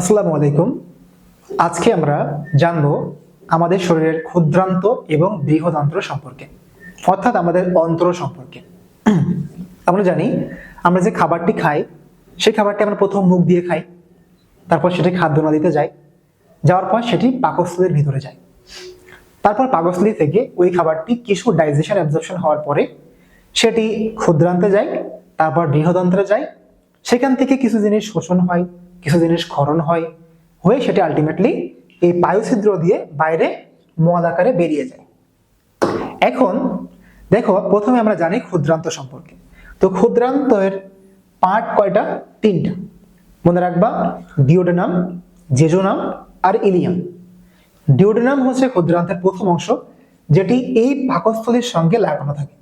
আসসালামু আলাইকুম। আজকে আমরা জানব আমাদের শরীরের ক্ষুদ্রান্ত এবং বৃহদান্ত্র সম্পর্কে, অর্থাৎ আমাদের অন্ত্র সম্পর্কে। আমরা জানি, আমরা যে খাবারটি খাই, সেই খাবারটি আমরা প্রথম মুখ দিয়ে খাই, তারপর সেটি খাদ্য নালীতে যায়, যাওয়ার পর সেটি পাকস্থলীর ভিতরে যায়। তারপর পাকস্থলী থেকে ওই খাবারটি কিছু ডাইজেশন অ্যাবজর্পশন হওয়ার পরে সেটি ক্ষুদ্রান্তে যায়, তারপর বৃহদন্ত্রে যায়, সেখান থেকে কিছু জিনিস শোষণ হয় কিছু জিনিস ক্ষরণ হয়, হয়ে সেটি আলটিমেটলি এই বায়ুছিদ্র দিয়ে বাইরে মল আকারে বেরিয়ে যায়। এখন দেখো, প্রথমে আমরা জানি ক্ষুদ্রান্ত সম্পর্কে। তো ক্ষুদ্রান্তের পার্ট কয়টা? তিনটা। মনে রাখবা ডিওডেনাম জেজোনাম আর ইলিয়াম ডিওডেনাম হচ্ছে ক্ষুদ্রান্তের প্রথম অংশ, যেটি এই পাকস্থলীর সঙ্গে লাগানো থাকে।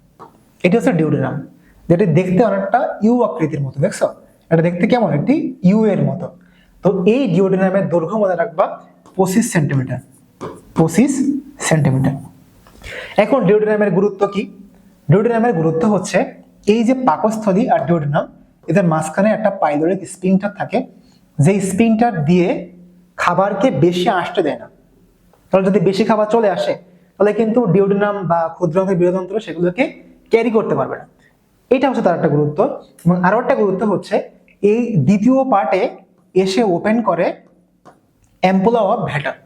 এটি হচ্ছে ডিওডেনাম যেটি দেখতে অনেকটা ইউ আকৃতির মতো, দেখছ? এটা দেখতে কেমন? একটি ইউ এর মতো। তো এই ডিওডেনামের দৈর্ঘ্য মনে রাখবা পঁচিশ সেন্টিমিটার পঁচিশ সেন্টিমিটার এখন ডিওডেনামের গুরুত্ব কি? ডিওডেনামের গুরুত্ব হচ্ছে এই যে পাকস্থলী আর ডিওডেনাম এদের মাঝখানে একটা পাইলোরিক স্পিনটার থাকে। যে স্পিনটার দিয়ে খাবারকে বেশি আসতে দেয় না। তাহলে যদি বেশি খাবার চলে আসে, তাহলে কিন্তু ডিওডিনাম বা ক্ষুদ্রান্ত বৃহদন্ত্র সেগুলোকে ক্যারি করতে পারবে না। এটা হচ্ছে তার একটা গুরুত্ব। এবং আরও একটা গুরুত্ব হচ্ছে এই দ্বিতীয় পার্টে এসে ওপেন করে অ্যাম্পোলা অফ ভ্যাটার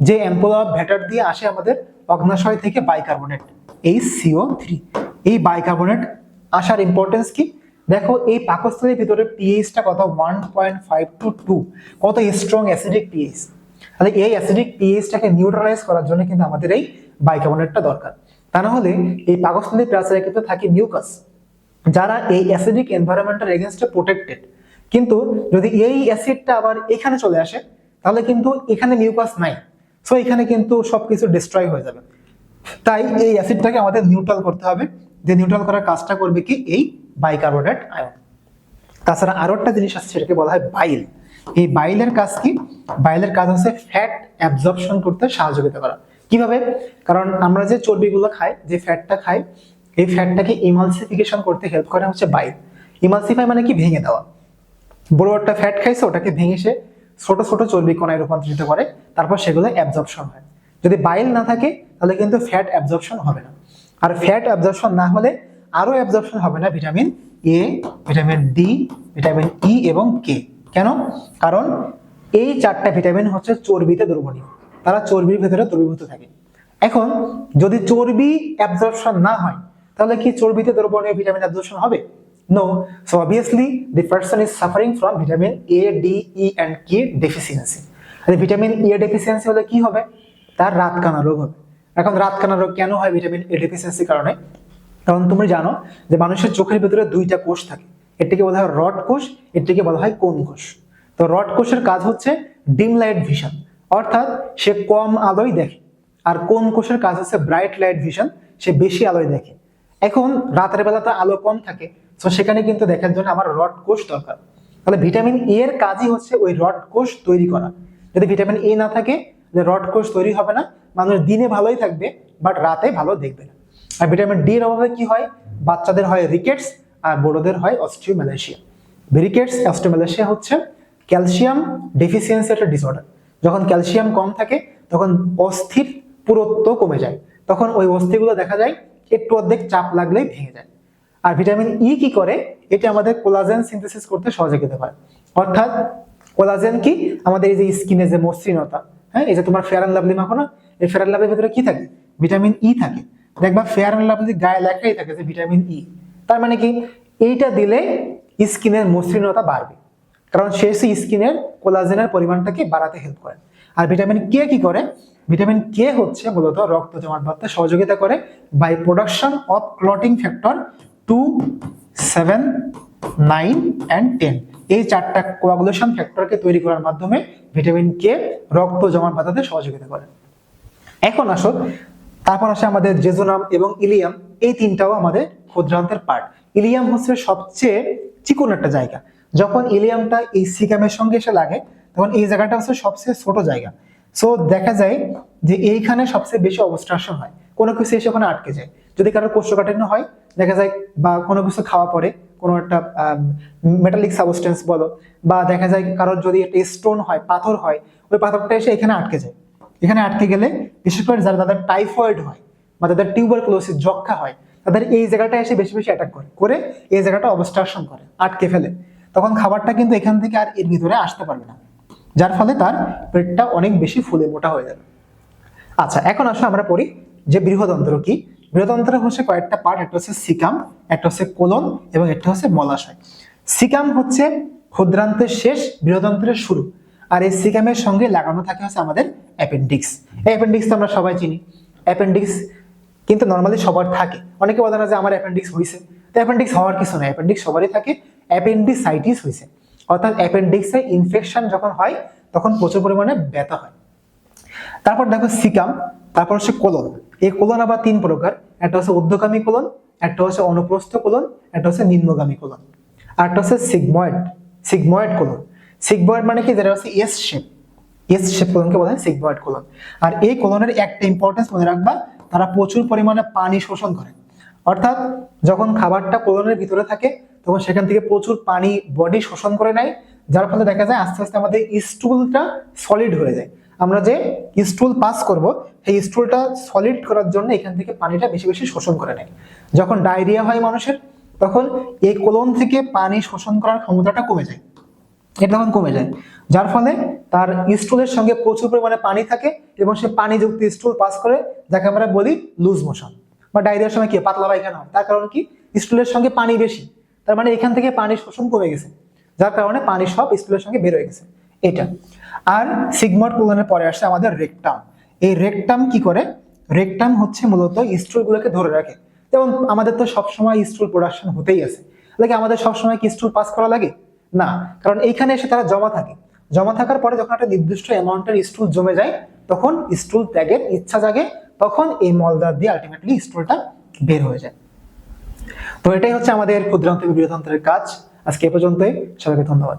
যে অ্যাম্পোলা অফ ভ্যাটার দিয়ে আসে আমাদের অগ্নাশয় থেকে বাইকার্বনেট এই সিও থ্রি এই বাইকার্বনেট আসার ইম্পর্টেন্স কি? দেখো, এই পাকস্থলীর ভিতরে পিএইচটা কত? One point five to two কত স্ট্রং অ্যাসিডিক পিএইচ তাহলে এই অ্যাসিডিক পিএইচটাকে নিউট্রালাইজ করার জন্য কিন্তু আমাদের এই বাইকার্বনেটটা দরকার। তা না হলে এই পাকস্থলীর প্রাচীরে কিন্তু থাকে মিউকাস যারা এই অ্যাসিডিক এনভায়রনমেন্টের এগেনস্টে প্রোটেক্টেড কিন্তু যদি এই অ্যাসিডটা আবার এখানে চলে আসে, তাহলে কিন্তু এখানে মিউকাস নাই। সো এখানে কিন্তু সবকিছু ডিস্ট্রয় হয়ে যাবে। তাই এই অ্যাসিডটাকে আমাদের নিউট্রাল করতে হবে। যে নিউট্রাল করার কাজটা করবে কি? এই বাইকার্বনেট আয়ন তাছাড়া আরও একটা জিনিস আছে, সেটাকে বলা হয় বাইল এই বাইলের কাজ কি? বাইলের কাজ হচ্ছে ফ্যাট অ্যাবজর্পশন করতে সহযোগিতা করা। কীভাবে? কারণ আমরা যে চর্বিগুলো খাই, যে ফ্যাটটা খাই, এই ফ্যাটটাকে ইমালসিফিকেশন করতে হেল্প করে হচ্ছে বাইল ইমালসিফাই মানে কি? ভেঙে দেওয়া। বড় একটা ফ্যাট খাইছে, ওটাকে ভেঙে সে ছোট ছোট চর্বি কণায় রূপান্তরিত করে, তারপর সেগুলো অ্যাবজর্পশন হয়। যদি বাইল না থাকে, তাহলে কিন্তু ফ্যাট অ্যাবজর্পশন হবে না। আর ফ্যাট অ্যাবজর্পশন না হলে আরও অ্যাবজর্পশন হবে না vitamin A vitamin D vitamin E এবং কে কেন? কারণ এই চারটা ভিটামিন হচ্ছে চর্বিতে দ্রবণীয়। তারা চর্বির ভেতরে দ্রবীভূত থাকে। এখন যদি চর্বি অ্যাবজর্পশন না হয়, তাহলে কি চর্বিতে দ্রবণীয় ভিটামিন অ্যাবজর্পশন হবে? No so obviously the person is suffering from vitamin A D E and K deficiency vitamin A deficiency হলে কি হবে? তার রাতকানা রোগ হবে। এখন রাতকানা রোগ কেন হয় ভিটামিন এ ডেফিসিয়েন্সির কারণে? কারণ তুমি জানো যে মানুষের চোখের ভিতরে দুইটা কোষ থাকে। এটিকে বলা হয় রড কোষ এটিকে বলা হয় কোন কোষ। তো রড কোষের কাজ হচ্ছে ডিম লাইট ভিশন। অর্থাৎ সে কম আলোয় দেখে। আর কোন কোষের কাজ হচ্ছে ব্রাইট লাইট ভিশন, সে বেশি আলোয় দেখে। এখন রাতের বেলা তো আলো কম থাকে। তো সেখানে কিন্তু দেখার জন্য আমার রড কোষ দরকার। তাহলে ভিটামিন এ এর কাজই হচ্ছে ওই রড কোষ তৈরি করা। যদি ভিটামিন এ না থাকে রড কোষ তৈরি হবে না। মানুষ দিনে ভালোই থাকবে বাট রাতে ভালো দেখবে না। আর ভিটামিন ডি এর অভাবে কি হয়? বাচ্চাদের হয় রিকেটস আর বড়দের হয় অস্ট্রিওম্যালেশিয়া রিকেটস অস্ট্রিওম্যালেশিয়া হচ্ছে ক্যালসিয়াম ডেফিসিয়েন্সি একটা ডিসঅর্ডার যখন ক্যালসিয়াম কম থাকে, তখন অস্থির পুরুত্ব কমে যায়। তখন ওই অস্থিগুলো দেখা যায়, একটু অর্ধেক চাপ লাগলেই ভেঙে যায়। আর ভিটামিন ই কি করে? এটা আমাদের কোলাজেন সিনথেসিস করতে সহযোগিতা করে অর্থাৎ কোলাজেন কি? আমাদের এই যে স্কিনে যে মসৃণতা হ্যাঁ এই যে তোমার ফেয়ার অ্যান্ড লাভলি মাখো না এই ফেয়ার অ্যান্ড লাভলির ভিতরে কি থাকে? ভিটামিন ই থাকে। দেখবা ফেয়ার অ্যান্ড লাভলি গায়ে লেখাই থাকে যে ভিটামিন ই তার মানে কি? এইটা দিলে স্কিনের মসৃণতা বাড়বে। কারণ সে স্কিনের কোলাজেনের পরিমাণটাকে বাড়াতে হেল্প করে। আর ভিটামিন কে কি করে? ভিটামিন কে হচ্ছে মূলত রক্ত জমাট বাঁধতে সহযোগিতা করে by production of clotting factor two seven nine and ten এই চারটা কোয়াগুলেশন ফ্যাক্টরকে তৈরি করার মাধ্যমে ভিটামিন কে রক্ত, জমাট বাঁধাতে সহযোগিতা করে। এখন আসো, তারপর আসে আমাদের জেজোনাম এবং ইলিয়াম এই তিনটাও আমাদের ক্ষুদ্রান্তের পার্ট ইলিয়াম হচ্ছে সবচেয়ে চিকন একটা জায়গা। যখন ইলিয়ামটা এই সিকামের সঙ্গে এসে লাগে, তখন এই জায়গাটা হচ্ছে সবচেয়ে ছোট জায়গা। সো দেখা যায় যে এইখানে সবচেয়ে বেশি অবস্ট্রাকশন হয়। কোনো কিছু এসে ওখানে আটকে যায়। যদি কারোর কোষ্ঠকাঠিন্য হয়, দেখা যায় বা কোনো কিছু খাওয়া পরে, কোনো একটা মেটালিক সাবস্টেন্স বলো, বা দেখা যায় কারোর যদি একটা স্টোন হয়, পাথর হয়, ওই পাথরটা এসে এখানে আটকে যায়। এখানে আটকে গেলে বিশেষ করে যারা তাদের টাইফয়েড হয় বা তাদের টিউবারকুলোসিস যক্ষা হয়, তাদের এই জায়গাটা এসে বেশি বেশি অ্যাটাক করে করে এই জায়গাটা অবস্ট্রাকশন করে, আটকে ফেলে। তখন খাবারটা কিন্তু এখান থেকে আর এর ভিতরে আসতে পারবে না, যার ফলে তার পেটটা অনেক বেশি ফুলে মোটা হয়ে যাবে। আচ্ছা এখন আসলে আমরা পড়ি যে বৃহদন্ত্র কি? বৃহদন্ত্র হচ্ছে কয়েকটা পার্ট একটা হচ্ছে সিকাম, একটা হচ্ছে কোলন এবং একটা হচ্ছে মলাশয়। সিকাম হচ্ছে ক্ষুদ্রান্তের শেষ, বৃহদন্ত্রের শুরু। আর এই সিকামের সঙ্গে লাগানো থাকে হচ্ছে আমাদের অ্যাপেন্ডিক্স এই অ্যাপেন্ডিক্স তো আমরা সবাই চিনি। অ্যাপেন্ডিক্স কিন্তু নর্মালি সবার থাকে। অনেকে বলে না যে আমার অ্যাপেন্ডিক্স হয়েছে তো অ্যাপেন্ডিক্স হওয়ার কিছু নয় অ্যাপেন্ডিক্স সবারই থাকে। অ্যাপেন্ডিসাইটিস হয়েছে অর্থাৎ অ্যাপেন্ডিক্সে ইনফেকশন যখন হয়, তখন প্রচুর পরিমাণে ব্যথা হয়। তারপর দেখো সিকাম, তারপর হচ্ছে কোলন। এই কোলন আবার তিন প্রকার। একটা হচ্ছে ঊর্ধ্বগামী কোলন, একটা হচ্ছে অনুপ্রস্থ কোলন, একটা হচ্ছে নিম্নগামী কোলন। আর একটা হচ্ছে সিগময়েড সিগময়েড কোলন। সিগময়েড মানে কি? যেটা হচ্ছে এস শেপ এস শেপ কোলনকে বলা হয় সিগময়েড কোলন। আর এই কোলনের একটা ইম্পর্টেন্স মনে রাখবা, তারা প্রচুর পরিমাণে পানি শোষণ করে। অর্থাৎ যখন খাবারটা কোলনের ভিতরে থাকে, তখন সেখান থেকে প্রচুর পানি বডি শোষণ করে নেয়, যার ফলে দেখা যায় আস্তে আস্তে আমাদের স্টুলটা সলিড হয়ে যায়। আমরা যে স্টুল পাস করব সেই স্টুলটা সলিড করার জন্য এখান থেকে পানিটা বেশি বেশি শোষণ করে নেয়। যখন ডায়রিয়া হয় মানুষের, তখন এই কোলন থেকে পানি শোষণ করার ক্ষমতাটা কমে যায়। এটা তখন কমে যায়। যার ফলে তার স্টুলের সঙ্গে প্রচুর পরিমাণে পানি থাকে এবং সে পানিযুক্ত স্টুল পাস করে, যাকে আমরা বলি লুজ মোশন বা ডায়রিয়ার সময় কি, পাতলা পায়খানা হয়। তার কারণ কি স্টুলের সঙ্গে পানি বেশি। তার মানে এখান থেকে পানি শোষণ কমে গেছে। যার কারণে পানি সব স্টুলের সঙ্গে বের হয়ে গেছে। এটা। আর সিগমট কোলনের পরে আসছে আমাদের রেকটাম। এই রেকটাম কি করে? রেকটাম হচ্ছে মূলত স্টুলগুলোকে ধরে রাখে। যেমন আমাদের তো সবসময় স্টুল প্রোডাকশন হতেই আছে। লাগে আমাদের সবসময় কি স্টুল পাস করা লাগে? না। কারণ এইখানে এসে তারা জমা থাকে। জমা থাকার পরে যখন একটা নির্দিষ্ট অ্যামাউন্টের স্টুল জমে যায়, তখন স্টুল ত্যাগের ইচ্ছা জাগে, তখন এই মলদার দিয়ে আলটিমেটলি স্টুলটা বের হয়ে যায়। তো এটাই হচ্ছে আমাদের ক্ষুদ্রান্ত বৃহতন্ত্রের কাজ। আজকে এ পর্যন্তই। সবাইকে ধন্যবাদ।